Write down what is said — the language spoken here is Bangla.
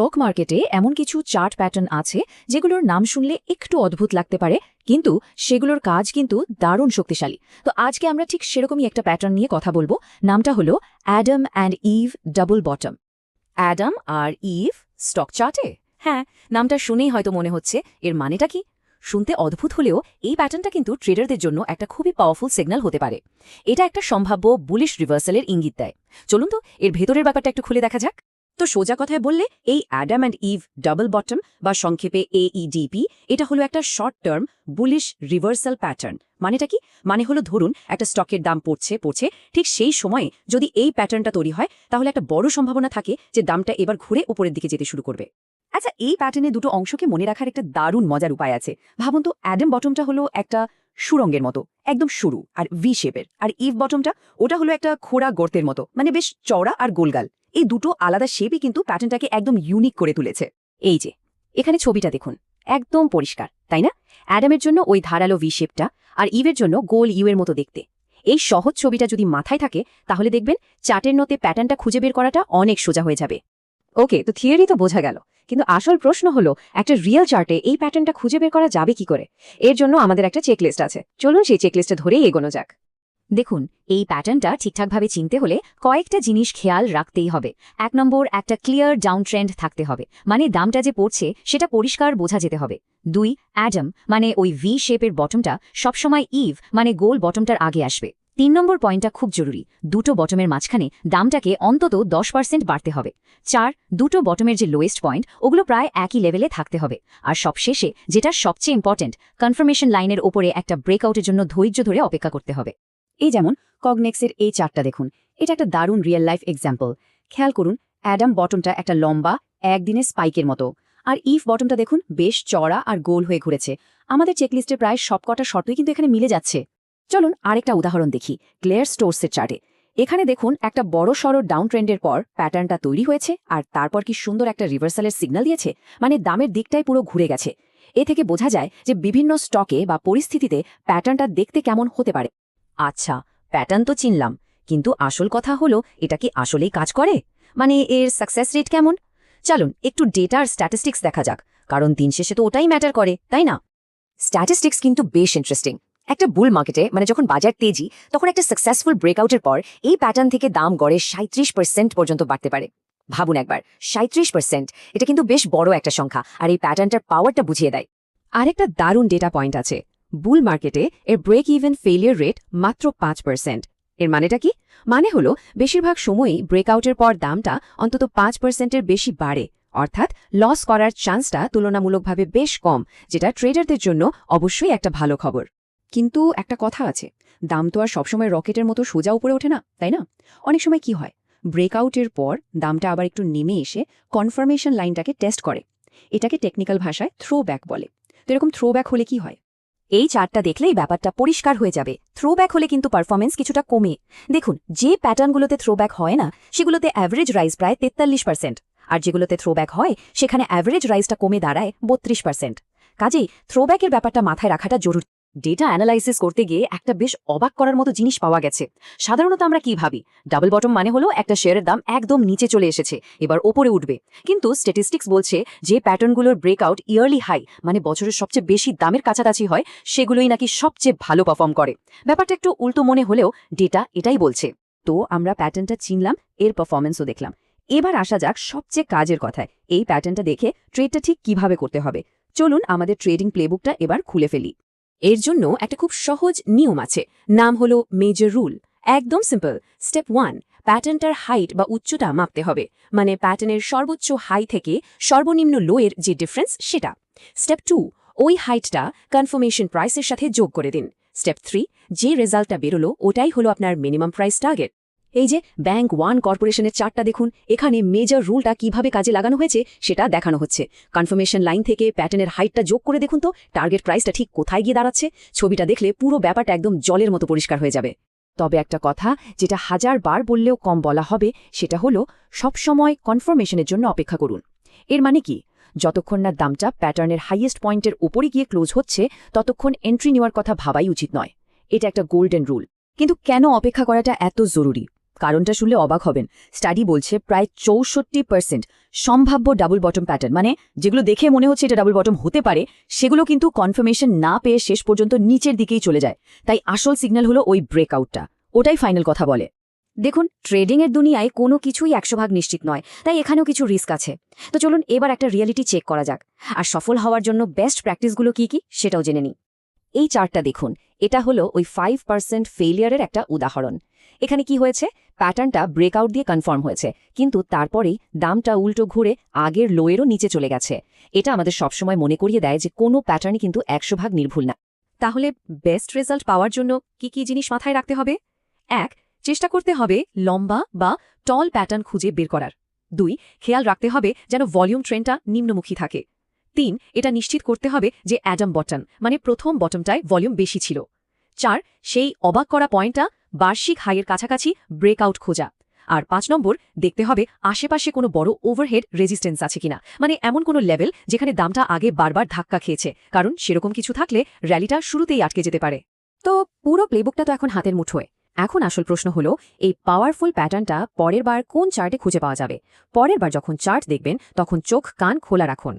স্টক মার্কেটে এমন কিছু চার্ট প্যাটার্ন আছে যেগুলোর নাম শুনলে একটু অদ্ভুত লাগতে পারে, কিন্তু সেগুলোর কাজ কিন্তু দারুণ শক্তিশালী। তো আজকে আমরা ঠিক সেরকমই একটা প্যাটার্ন নিয়ে কথা বলব, নামটা হলো Adam and Eve double bottom Adam R Eve stock চার্টে হ্যাঁ নামটা শুনেই হয়তো মনে হচ্ছে, এর মানেটা কি? শুনতে অদ্ভুত হলেও এই প্যাটার্নটা কিন্তু ট্রেডারদের জন্য একটা খুবই পাওয়ারফুল সিগন্যাল হতে পারে। এটা একটা সম্ভাব্য বুলিশ রিভার্সালের ইঙ্গিত দেয়। চলুন তো, এর ভেতরের ব্যাপারটা একটু খুলে দেখা যাক। তো সোজা কথায় বললে, এই Adam and Eve double bottom বা সংক্ষেপে এইডিপি এটা হলো একটা short term bullish reversal pattern মানেটা কি? মানে হলো ধরুন, একটা স্টকের দাম পড়ছে পড়ছে, ঠিক সেই সময়ে যদি এই প্যাটার্নটা তৈরি হয়, তাহলে একটা বড় সম্ভাবনা থাকে যে দামটা এবার ঘুরে উপরের দিকে যেতে শুরু করবে। আচ্ছা এই প্যাটার্নে দুটো অংশকে মনে রাখার একটা দারুণ মজার উপায় আছে। ভাবুন তো অ্যাডাম বটমটা হলো একটা সুরঙ্গের মতো, একদম সরু আর ভি শেপের আর ইভ বটমটা ওটা হলো একটা খোড়া গর্তের মতো মানে বেশ চওড়া আর গোলগাল। এই দুটো আলাদা শেপই কিন্তু প্যাটার্নটাকে একদম ইউনিক করে তুলেছে। এই যে, এখানে ছবিটা দেখুন, একদম পরিষ্কার, তাই না? অ্যাডামের জন্য ওই ধারালো ভি শেপটা আর ইভের জন্য গোল ইউ এর মতো দেখতে। এই সহজ ছবিটা যদি মাথায় থাকে, তাহলে দেখবেন চার্টের নোতে প্যাটার্নটা খুঁজে বের করাটা অনেক সোজা হয়ে যাবে। ওকে, তো থিওরি তো বোঝা গেল, কিন্তু আসল প্রশ্ন হলো, একটা রিয়েল চার্টে এই প্যাটার্নটা খুঁজে বের করা যাবে কি করে? এর জন্য আমাদের একটা চেকলিস্ট আছে। চলুন সেই চেকলিস্টে ধরেই এগোনো যাক। দেখুন, এই প্যাটার্নটা ঠিকঠাকভাবে চিনতে হলে কয়েকটা জিনিস খেয়াল রাখতেই হবে। এক নম্বর, একটা ক্লিয়ার ডাউন ট্রেন্ড থাকতে হবে। মানে দামটা যে পড়ছে, সেটা পরিষ্কার বোঝা যেতে হবে। দুই অ্যাডাম মানে ওই ভি শেপের বটমটা সবসময় ইভ মানে গোল বটমটার আগে আসবে। তিন নম্বর পয়েন্টটা খুব জরুরি। দুটো বটমের মাঝখানে দামটাকে অন্তত দশ পার্সেন্ট বাড়তে হবে। চার, দুটো বটমের যে লোয়েস্ট পয়েন্ট ওগুলো প্রায় একই লেভেলে থাকতে হবে। আর সবশেষে, যেটা সবচেয়ে ইম্পর্টেন্ট কনফার্মেশন লাইনের ওপরে একটা ব্রেকআউটের জন্য ধৈর্য ধরে অপেক্ষা করতে হবে। এই যেমন কগনেক্সের এই চারটা দেখুন। এটা একটা দারুণ রিয়েল লাইফ এক্সাম্পল খেয়াল করুন অ্যাডাম বটমটা একটা লম্বা, একদিনের স্পাইকের মতো। আর ইফ বটমটা দেখুন, বেশ চড়া আর গোল হয়ে ঘুরেছে। আমাদের চেকলিস্টে প্রায় সবকটা শর্তই কিন্তু এখানে মিলে যাচ্ছে। চলুন আরেকটা উদাহরণ দেখি ক্লেয়ার স্টোর্সের চার্টে এখানে দেখুন, একটা বড় সড় ডাউন ট্রেন্ডের পর প্যাটার্নটা তৈরি হয়েছে আর তারপর কি সুন্দর একটা রিভার্সালের সিগন্যাল দিয়েছে মানে দামের দিকটাই পুরো ঘুরে গেছে। এ থেকে বোঝা যায় যে বিভিন্ন স্টকে বা পরিস্থিতিতে প্যাটার্নটা দেখতে কেমন হতে পারে। আচ্ছা প্যাটার্ন তো চিনলাম, কিন্তু আসল কথা হলো, এটা কি আসলেই কাজ করে? মানে এর সাকসেস রেট কেমন? চলুন, একটু ডেটা আর স্ট্যাটিস্টিক্স দেখা যাক, কারণ দিন শেষে তো ওটাই ম্যাটার করে, তাই না? স্ট্যাটিস্টিক্স কিন্তু বেশ ইন্টারেস্টিং একটা বুল মার্কেটে মানে যখন বাজার তেজি, তখন একটা সাকসেসফুল ব্রেকআউটের পর, এই প্যাটার্ন থেকে দাম গড়ে সাঁত্রিশ পার্সেন্ট পর্যন্ত বাড়তে পারে। ভাবুন একবার সাঁত্রিশ পার্সেন্ট এটা কিন্তু বেশ বড় একটা সংখ্যা, আর এই প্যাটার্নটার পাওয়ারটা বুঝিয়ে দেয়। আরেকটা দারুণ ডেটা পয়েন্ট আছে বুল মার্কেটে এর ব্রেক ইভেন ফেলিয়ার রেট মাত্র পাঁচ পার্সেন্ট এর মানেটা কি? মানে হলো, বেশিরভাগ সময়ই ব্রেকআউটের পর দামটা অন্তত পাঁচ পার্সেন্টের বেশি বাড়ে। অর্থাৎ লস করার চান্সটা তুলনামূলকভাবে বেশ কম, যেটা ট্রেডারদের জন্য অবশ্যই একটা ভালো খবর। কিন্তু একটা কথা আছে, দাম তো আর সবসময় রকেটের মতো সোজা উপরে ওঠে না, তাই না? অনেক সময় কি হয় ব্রেকআউটের পর দামটা আবার একটু নেমে এসে কনফার্মেশন লাইনটাকে টেস্ট করে। এটাকে টেকনিক্যাল ভাষায় থ্রো ব্যাক বলে। তো এরকম থ্রো ব্যাক হলে কি হয়? এই চার্টটা দেখলেই ব্যাপারটা পরিষ্কার হয়ে যাবে। থ্রোব্যাক হলে কিন্তু পারফরমেন্স কিছুটা কমে। দেখুন, যে প্যাটার্নগুলোতে থ্রোব্যাক হয় না, সেগুলোতে অ্যাভারেজ রাইজ প্রায় তেতাল্লিশ পার্সেন্ট আর যেগুলোতে থ্রোব্যাক হয়, সেখানে অ্যাভারেজ রাইজটা কমে দাঁড়ায় বত্রিশ পার্সেন্ট কাজেই থ্রোব্যাকের ব্যাপারটা মাথায় রাখাটা জরুরি। ডেটা অ্যানালাইসিস করতে গিয়ে একটা বেশ অবাক করার মতো জিনিস পাওয়া গেছে। সাধারণত আমরা কি ভাবি? ডাবল বটম মানে হলো একটা শেয়ারের দাম একদম নিচে চলে এসেছে, এবার ওপরে উঠবে। কিন্তু স্ট্যাটিস্টিক্স বলছে যে প্যাটার্নগুলোর ব্রেকআউট ইয়ারলি হাই মানে বছরের সবচেয়ে বেশি দামের কাছাকাছি হয়, সেগুলোই নাকি সবচেয়ে ভালো পারফর্ম করে। ব্যাপারটা একটু উল্টো মনে হলেও ডেটা এটাই বলছে। তো আমরা প্যাটার্নটা চিনলাম, এর পারফরমেন্সও দেখলাম। এবার আসা যাক সবচেয়ে কাজের কথায়। এই প্যাটার্নটা দেখে ট্রেডটা ঠিক কীভাবে করতে হবে। চলুন আমাদের ট্রেডিং প্লেবুকটা এবার খুলে ফেলি। এর জন্য একটা খুব সহজ নিয়ম আছে। নাম হলো মেজর রুল একদম সিম্পল স্টেপ ওয়ান প্যাটার্নটার হাইট বা উচ্চতা মাপতে হবে। মানে প্যাটার্নের সর্বোচ্চ হাই থেকে সর্বনিম্ন লোয়ের যে ডিফারেন্স সেটা। স্টেপ টু ওই হাইটটা কনফার্মেশন প্রাইসের সাথে যোগ করে দিন। স্টেপ থ্রি যে রেজাল্টটা বেরোলো, ওটাই হলো আপনার মিনিমাম প্রাইস টার্গেট এই যে ব্যাংক ওয়ান কর্পোরেশনের চার্টটা দেখুন, এখানে মেজর রুলটা কীভাবে কাজে লাগানো হয়েছে সেটা দেখানো হচ্ছে। কনফার্মেশন লাইন থেকে প্যাটার্নের হাইটটা যোগ করে দেখুন তো টার্গেট প্রাইসটা ঠিক কোথায় গিয়ে দাঁড়াচ্ছে, ছবিটা দেখলে পুরো ব্যাপারটা একদম জলের মতো পরিষ্কার হয়ে যাবে। তবে একটা কথা, যেটা হাজার বার বললেও কম বলা হবে, সেটা হলো সবসময় কনফার্মেশনের জন্য অপেক্ষা করুন। এর মানে কি? যতক্ষণ না দামটা প্যাটার্নের হাইয়েস্ট পয়েন্টের উপরে গিয়ে ক্লোজ হচ্ছে, ততক্ষণ এন্ট্রি নেওয়ার কথা ভাবাই উচিত নয়। এটা একটা গোল্ডেন রুল কিন্তু কেন অপেক্ষা করাটা এত জরুরি? কারণটা শুনলে অবাক হবেন। স্টাডি বলছে প্রায় চৌষট্টি পার্সেন্ট সম্ভাব্য ডাবল বটম প্যাটার্ন মানে যেগুলো দেখে মনে হচ্ছে এটা ডাবল বটম হতে পারে, সেগুলো কিন্তু কনফার্মেশন না পেয়ে শেষ পর্যন্ত নিচের দিকেই চলে যায়। তাই আসল সিগন্যাল হলো ওই ব্রেকআউটটা ওটাই ফাইনাল কথা বলে। দেখুন ট্রেডিংয়ের দুনিয়ায় কোনো কিছুই একশো ভাগ নিশ্চিত নয়, তাই এখানেও কিছু রিস্ক আছে। তো চলুন এবার একটা রিয়েলিটি চেক করা যাক। আর সফল হওয়ার জন্য বেস্ট প্র্যাকটিসগুলো কি কি, সেটাও জেনে নিই। এই চার্টটা দেখুন। এটা হলো ওই ফাইভ পার্সেন্ট ফেলিয়ারের একটা উদাহরণ। এখানে কি হয়েছে? প্যাটার্নটা ব্রেকআউট দিয়ে কনফার্ম হয়েছে। কিন্তু তারপরেই দামটা উল্টো ঘুরে আগের লোয়েরও নিচে চলে গেছে। এটা আমাদের সবসময় মনে করিয়ে দেয় যে কোনো প্যাটার্নই কিন্তু একশো ভাগ নির্ভুল না। তাহলে বেস্ট রেজাল্ট পাওয়ার জন্য কি কি জিনিস মাথায় রাখতে হবে? এক, চেষ্টা করতে হবে লম্বা বা টল প্যাটার্ন খুঁজে বের করার। দুই, খেয়াল রাখতে হবে যেন ভলিউম ট্রেনটা নিম্নমুখী থাকে। তিন, এটা নিশ্চিত করতে হবে যে অ্যাডাম বটন মানে প্রথম বটমটায় ভলিউম বেশি ছিল। চার, সেই অবাক করা পয়েন্টটা বার্ষিক হাইয়ের কাছাকাছি ব্রেকআউট খোঁজা। আর পাঁচ নম্বর, দেখতে হবে আশেপাশে কোনো বড় ওভারহেড রেজিস্ট্যান্স আছে কিনা। মানে এমন কোনো লেভেল যেখানে দামটা আগে বারবার ধাক্কা খেয়েছে, কারণ সেরকম কিছু থাকলে র্যালিটা শুরুতেই আটকে যেতে পারে। তো পুরো প্লেবুকটা তো এখন হাতের মুঠোয়। এখন আসল প্রশ্ন হলো, এই পাওয়ারফুল প্যাটার্নটা পরের বার কোন চার্টে খুঁজে পাওয়া যাবে? পরের বার যখন চার্ট দেখবেন, তখন চোখ কান খোলা রাখুন।